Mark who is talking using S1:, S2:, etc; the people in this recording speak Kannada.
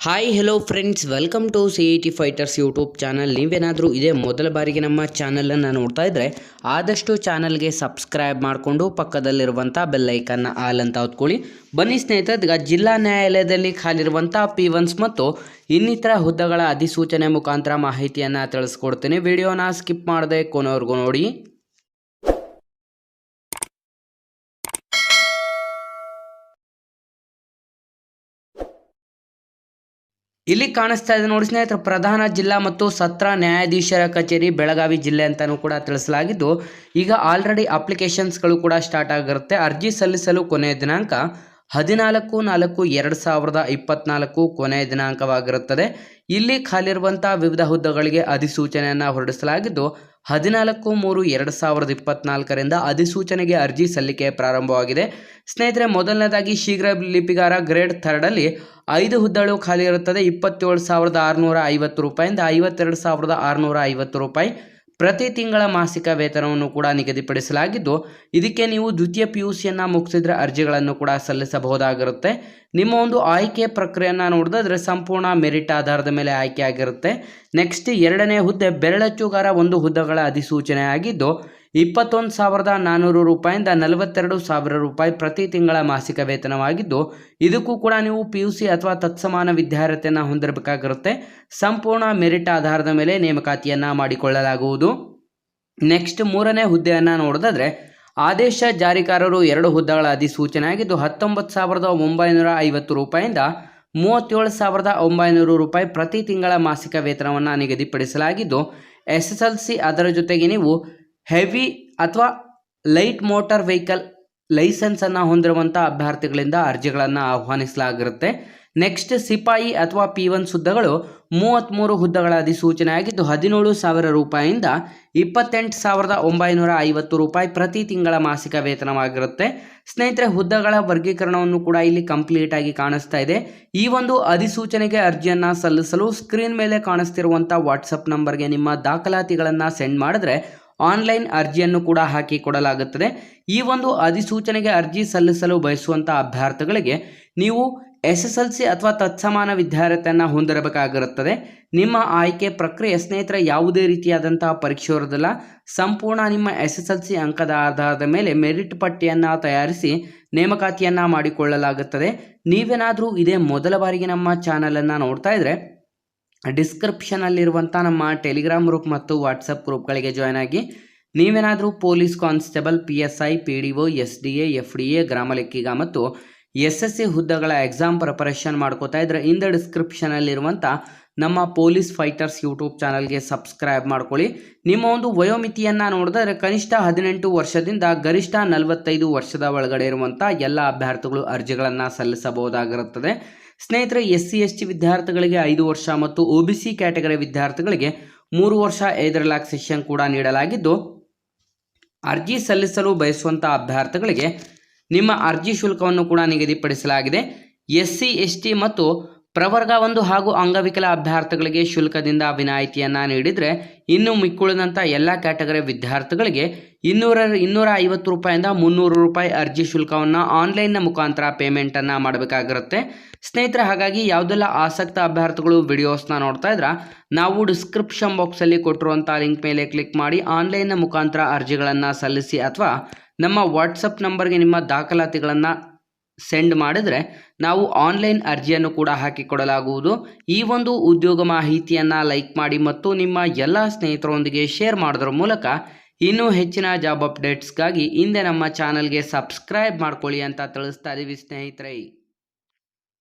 S1: Hi hello friends welcome to C E T fighters YouTube channel ನೀವೇನಾದರೂ ಇದೇ ಮೊದಲ ಬಾರಿಗೆ ನಮ್ಮ ಚಾನಲನ್ನು ನೋಡ್ತಾ ಇದ್ದರೆ ಆದಷ್ಟು ಚಾನಲ್ಗೆ ಸಬ್ಸ್ಕ್ರೈಬ್ ಮಾಡಿಕೊಂಡು ಪಕ್ಕದಲ್ಲಿರುವಂಥ ಬೆಲ್ಲೈಕನ್ನ ಆಲ್ ಅಂತ ಹೊತ್ಕೊಳ್ಳಿ. ಬನ್ನಿ ಸ್ನೇಹಿತರೆ ಜಿಲ್ಲಾ ನ್ಯಾಯಾಲಯದಲ್ಲಿ ಖಾಲಿರುವಂಥ ಪಿ ಒನ್ಸ್ ಮತ್ತು ಇನ್ನಿತರ ಹುದ್ದೆಗಳ ಅಧಿಸೂಚನೆ ಮುಖಾಂತರ ಮಾಹಿತಿಯನ್ನು ತಿಳಿಸ್ಕೊಡ್ತೀನಿ. ವಿಡಿಯೋನ ಸ್ಕಿಪ್ ಮಾಡದೆ ಕೊನೆವರೆಗೂ ನೋಡಿ. ಇಲ್ಲಿ ಕಾಣಿಸ್ತಾ ಇದೆ ನೋಡಿ ಸ್ನೇಹಿತರೆ, ಪ್ರಧಾನ ಜಿಲ್ಲಾ ಮತ್ತು ಸತ್ರ ನ್ಯಾಯಾಧೀಶರ ಕಚೇರಿ, ಬೆಳಗಾವಿ ಜಿಲ್ಲೆ ಅಂತಲೂ ಕೂಡ ತಿಳಿಸಲಾಗಿದ್ದು, ಈಗ ಆಲ್ರೆಡಿ ಅಪ್ಲಿಕೇಶನ್ಸ್ಗಳು ಕೂಡ ಸ್ಟಾರ್ಟ್ ಆಗಿರುತ್ತೆ. ಅರ್ಜಿ ಸಲ್ಲಿಸಲು ಕೊನೆಯ ದಿನಾಂಕ ಹದಿನಾಲ್ಕು ನಾಲ್ಕು ಎರಡು ಸಾವಿರದ ಇಪ್ಪತ್ನಾಲ್ಕು ಕೊನೆಯ ದಿನಾಂಕವಾಗಿರುತ್ತದೆ. ಇಲ್ಲಿ ಖಾಲಿರುವಂಥ ವಿವಿಧ ಹುದ್ದೆಗಳಿಗೆ ಅಧಿಸೂಚನೆಯನ್ನು ಹೊರಡಿಸಲಾಗಿದ್ದು ಹದಿನಾಲ್ಕು ಮೂರು ಎರಡು ಸಾವಿರದ ಇಪ್ಪತ್ನಾಲ್ಕರಿಂದ ಅಧಿಸೂಚನೆಗೆ ಅರ್ಜಿ ಸಲ್ಲಿಕೆ ಪ್ರಾರಂಭವಾಗಿದೆ. ಸ್ನೇಹಿತರೆ, ಮೊದಲನೇದಾಗಿ ಶೀಘ್ರ ಲಿಪಿಗಾರ ಗ್ರೇಡ್ ಥರ್ಡಲ್ಲಿ ಐದು ಹುದ್ದೆಗಳು ಖಾಲಿ ಇರುತ್ತದೆ. ಇಪ್ಪತ್ತೇಳು ಸಾವಿರದ ಆರುನೂರ ಐವತ್ತು ರೂಪಾಯಿಂದ ಐವತ್ತೆರಡು ಸಾವಿರದ ಆರುನೂರ ಐವತ್ತು ರೂಪಾಯಿ. ಪ್ರತಿ ತಿಂಗಳ ಮಾಸಿಕ ವೇತನವನ್ನು ಕೂಡ ನಿಗದಿಪಡಿಸಲಾಗಿದ್ದು, ಇದಕ್ಕೆ ನೀವು ದ್ವಿತೀಯ ಪಿ ಯು ಸಿಯನ್ನು ಮುಗಿಸಿದ್ರೆ ಅರ್ಜಿಗಳನ್ನು ಕೂಡ ಸಲ್ಲಿಸಬಹುದಾಗಿರುತ್ತೆ. ನಿಮ್ಮ ಒಂದು ಆಯ್ಕೆ ಪ್ರಕ್ರಿಯೆಯನ್ನು ನೋಡಿದ್ರೆ ಸಂಪೂರ್ಣ ಮೆರಿಟ್ ಆಧಾರದ ಮೇಲೆ ಆಯ್ಕೆ ಆಗಿರುತ್ತೆ. ನೆಕ್ಸ್ಟ್ ಎರಡನೇ ಹುದ್ದೆ ಬೆರಳಚ್ಚುಗಾರ ಒಂದು ಹುದ್ದೆಗಳ ಅಧಿಸೂಚನೆ ಆಗಿದ್ದು ಇಪ್ಪತ್ತೊಂದು ಸಾವಿರದ ನಾನ್ನೂರು ರೂಪಾಯಿಂದ ನಲವತ್ತೆರಡು ಸಾವಿರ ರೂಪಾಯಿ ಪ್ರತಿ ತಿಂಗಳ ಮಾಸಿಕ ವೇತನವಾಗಿದ್ದು, ಇದಕ್ಕೂ ಕೂಡ ನೀವು ಪಿ ಯು ಸಿ ಅಥವಾ ತತ್ಸಮಾನ ವಿದ್ಯಾರ್ಹತೆಯನ್ನು ಹೊಂದಿರಬೇಕಾಗಿರುತ್ತೆ. ಸಂಪೂರ್ಣ ಮೆರಿಟ್ ಆಧಾರದ ಮೇಲೆ ನೇಮಕಾತಿಯನ್ನು ಮಾಡಿಕೊಳ್ಳಲಾಗುವುದು. ನೆಕ್ಸ್ಟ್ ಮೂರನೇ ಹುದ್ದೆಯನ್ನು ನೋಡೋದಾದ್ರೆ, ಆದೇಶ ಜಾರಿಕಾರರು ಎರಡು ಹುದ್ದೆಗಳ ಅಧಿಸೂಚನೆ ಆಗಿದ್ದು, ಹತ್ತೊಂಬತ್ತು ಸಾವಿರದ ಒಂಬೈನೂರ ಐವತ್ತು ರೂಪಾಯಿಂದ ಮೂವತ್ತೇಳು ಸಾವಿರದ ಒಂಬೈನೂರು ರೂಪಾಯಿ ಪ್ರತಿ ತಿಂಗಳ ಮಾಸಿಕ ವೇತನವನ್ನು ನಿಗದಿಪಡಿಸಲಾಗಿದ್ದು ಎಸ್ ಎಸ್ ಎಲ್ ಸಿ ಅದರ ಜೊತೆಗೆ ನೀವು ಹೆವಿ ಅಥವಾ ಲೈಟ್ ಮೋಟಾರ್ ವೆಹಿಕಲ್ ಲೈಸೆನ್ಸನ್ನು ಹೊಂದಿರುವಂಥ ಅಭ್ಯರ್ಥಿಗಳಿಂದ ಅರ್ಜಿಗಳನ್ನು ಆಹ್ವಾನಿಸಲಾಗಿರುತ್ತೆ. ನೆಕ್ಸ್ಟ್ ಸಿಪಾಯಿ ಅಥವಾ ಪಿ ಒನ್ ಹುದ್ದೆಗಳು ಮೂವತ್ತ್ಮೂರು ಹುದ್ದೆಗಳ ಅಧಿಸೂಚನೆ ಆಗಿದ್ದು ಹದಿನೇಳು ಸಾವಿರ ರೂಪಾಯಿಯಿಂದ ಇಪ್ಪತ್ತೆಂಟು ಸಾವಿರದ ಒಂಬೈನೂರ ಐವತ್ತು ರೂಪಾಯಿ ಪ್ರತಿ ತಿಂಗಳ ಮಾಸಿಕ ವೇತನವಾಗಿರುತ್ತೆ. ಸ್ನೇಹಿತರೆ, ಹುದ್ದೆಗಳ ವರ್ಗೀಕರಣವನ್ನು ಕೂಡ ಇಲ್ಲಿ ಕಂಪ್ಲೀಟ್ ಆಗಿ ಕಾಣಿಸ್ತಾ ಇದೆ. ಈ ಒಂದು ಅಧಿಸೂಚನೆಗೆ ಅರ್ಜಿಯನ್ನು ಸಲ್ಲಿಸಲು ಸ್ಕ್ರೀನ್ ಮೇಲೆ ಕಾಣಿಸ್ತಿರುವಂಥ ವಾಟ್ಸಪ್ ನಂಬರ್ಗೆ ನಿಮ್ಮ ದಾಖಲಾತಿಗಳನ್ನು ಸೆಂಡ್ ಮಾಡಿದ್ರೆ ಆನ್ಲೈನ್ ಅರ್ಜಿಯನ್ನು ಕೂಡ ಹಾಕಿ ಕೊಡಲಾಗುತ್ತದೆ. ಈ ಒಂದು ಅಧಿಸೂಚನೆಗೆ ಅರ್ಜಿ ಸಲ್ಲಿಸಲು ಬಯಸುವಂಥ ಅಭ್ಯರ್ಥಿಗಳಿಗೆ ನೀವು ಎಸ್ ಎಸ್ ಎಲ್ ಸಿ ಅಥವಾ ತತ್ಸಮಾನ ವಿದ್ಯಾರ್ಥಿಯನ್ನು ಹೊಂದಿರಬೇಕಾಗಿರುತ್ತದೆ. ನಿಮ್ಮ ಆಯ್ಕೆ ಪ್ರಕ್ರಿಯೆ ಸ್ನೇಹಿತರೆ ಯಾವುದೇ ರೀತಿಯಾದಂತಹ ಪರೀಕ್ಷೆ ಇರೋದಿಲ್ಲ ಸಂಪೂರ್ಣ ನಿಮ್ಮ ಎಸ್ ಎಸ್ ಎಲ್ ಸಿ ಅಂಕದ ಆಧಾರದ ಮೇಲೆ ಮೆರಿಟ್ ಪಟ್ಟಿಯನ್ನು ತಯಾರಿಸಿ ನೇಮಕಾತಿಯನ್ನು ಮಾಡಿಕೊಳ್ಳಲಾಗುತ್ತದೆ. ನೀವೇನಾದರೂ ಇದೇ ಮೊದಲ ಬಾರಿಗೆ ನಮ್ಮ ಚಾನಲನ್ನು ನೋಡ್ತಾ ಇದ್ದರೆ ಡಿಸ್ಕ್ರಿಪ್ಷನಲ್ಲಿರುವಂಥ ನಮ್ಮ ಟೆಲಿಗ್ರಾಮ್ ಗ್ರೂಪ್ ಮತ್ತು ವಾಟ್ಸಪ್ ಗ್ರೂಪ್ಗಳಿಗೆ ಜಾಯ್ನ್ ಆಗಿ ನೀವೇನಾದರೂ police constable, P S I, P D O, S D A, F D A, ಗ್ರಾಮ ಲೆಕ್ಕಿಗ ಮತ್ತು ಎಸ್ ಎಸ್ ಸಿ ಹುದ್ದೆಗಳ ಎಕ್ಸಾಮ್ ಪ್ರಿಪರೇಷನ್ ಮಾಡ್ಕೋತಾ ಇದ್ರೆ ಇಂದ ಡಿಸ್ಕ್ರಿಪ್ಷನಲ್ಲಿರುವಂಥ ನಮ್ಮ ಪೊಲೀಸ್ ಫೈಟರ್ಸ್ ಯೂಟ್ಯೂಬ್ ಚಾನಲ್ಗೆ ಸಬ್ಸ್ಕ್ರೈಬ್ ಮಾಡ್ಕೊಳ್ಳಿ. ನಿಮ್ಮ ಒಂದು ವಯೋಮಿತಿಯನ್ನು ನೋಡಿದ್ರೆ ಕನಿಷ್ಠ ಹದಿನೆಂಟು ವರ್ಷದಿಂದ ಗರಿಷ್ಠ ನಲವತ್ತೈದು ವರ್ಷದ ಒಳಗಡೆ ಇರುವಂಥ ಎಲ್ಲ ಅಭ್ಯರ್ಥಿಗಳು ಅರ್ಜಿಗಳನ್ನು ಸಲ್ಲಿಸಬಹುದಾಗಿರುತ್ತದೆ. ಸ್ನೇಹಿತರೆ ಎಸ್ ಸಿ ಎಸ್ ಟಿ ವಿದ್ಯಾರ್ಥಿಗಳಿಗೆ ಐದು ವರ್ಷ ಮತ್ತು ಒ ಬಿ ಸಿ ಕ್ಯಾಟಗರಿ ವಿದ್ಯಾರ್ಥಿಗಳಿಗೆ ಮೂರು ವರ್ಷ ಏದ್ ಸೆಷನ್ ಕೂಡ ನೀಡಲಾಗಿದ್ದು, ಅರ್ಜಿ ಸಲ್ಲಿಸಲು ಬಯಸುವಂಥ ಅಭ್ಯರ್ಥಿಗಳಿಗೆ ನಿಮ್ಮ ಅರ್ಜಿ ಶುಲ್ಕವನ್ನು ಕೂಡ ನಿಗದಿಪಡಿಸಲಾಗಿದೆ. ಎಸ್ ಸಿ ಎಸ್ ಟಿ ಮತ್ತು ಪ್ರವರ್ಗ ಒಂದು ಹಾಗೂ ಅಂಗವಿಕಲ ಅಭ್ಯರ್ಥಿಗಳಿಗೆ ಶುಲ್ಕದಿಂದ ವಿನಾಯಿತಿಯನ್ನು ನೀಡಿದರೆ ಇನ್ನು ಮಿಕ್ಕುಳಿದಂಥ ಎಲ್ಲ ಕ್ಯಾಟಗರಿ ವಿದ್ಯಾರ್ಥಿಗಳಿಗೆ ಇನ್ನೂರ ಇನ್ನೂರ ಐವತ್ತು ರೂಪಾಯಿಂದ ಮುನ್ನೂರು ರೂಪಾಯಿ ಅರ್ಜಿ ಶುಲ್ಕವನ್ನು ಆನ್ಲೈನ್ನ ಮುಖಾಂತರ ಪೇಮೆಂಟನ್ನು ಮಾಡಬೇಕಾಗಿರುತ್ತೆ. ಸ್ನೇಹಿತರೆ, ಹಾಗಾಗಿ ಯಾವುದೆಲ್ಲ ಆಸಕ್ತ ಅಭ್ಯರ್ಥಿಗಳು ವಿಡಿಯೋಸ್ನ ನೋಡ್ತಾ ಇದ್ರ, ನಾವು ಡಿಸ್ಕ್ರಿಪ್ಷನ್ ಬಾಕ್ಸಲ್ಲಿ ಕೊಟ್ಟಿರುವಂತ ಲಿಂಕ್ ಮೇಲೆ ಕ್ಲಿಕ್ ಮಾಡಿ ಆನ್ಲೈನ್ನ ಮುಖಾಂತರ ಅರ್ಜಿಗಳನ್ನು ಸಲ್ಲಿಸಿ ಅಥವಾ ನಮ್ಮ ವಾಟ್ಸಪ್ ನಂಬರ್ಗೆ ನಿಮ್ಮ ದಾಖಲಾತಿಗಳನ್ನು ಸೆಂಡ್ ಮಾಡಿದರೆ ನಾವು ಆನ್ಲೈನ್ ಅರ್ಜಿಯನ್ನು ಕೂಡ ಹಾಕಿಕೊಡಲಾಗುವುದು. ಈ ಒಂದು ಉದ್ಯೋಗ ಮಾಹಿತಿಯನ್ನು ಲೈಕ್ ಮಾಡಿ ಮತ್ತು ನಿಮ್ಮ ಎಲ್ಲ ಸ್ನೇಹಿತರೊಂದಿಗೆ ಶೇರ್ ಮಾಡೋದ್ರ ಮೂಲಕ ಇನ್ನೂ ಹೆಚ್ಚಿನ ಜಾಬ್ ಅಪ್ಡೇಟ್ಸ್ಗಾಗಿ ಹಿಂದೆ ನಮ್ಮ ಚಾನಲ್ಗೆ ಸಬ್ಸ್ಕ್ರೈಬ್ ಮಾಡ್ಕೊಳ್ಳಿ ಅಂತ ತಿಳಿಸ್ತಾ ಇದ್ದೀವಿ ಸ್ನೇಹಿತರೆ.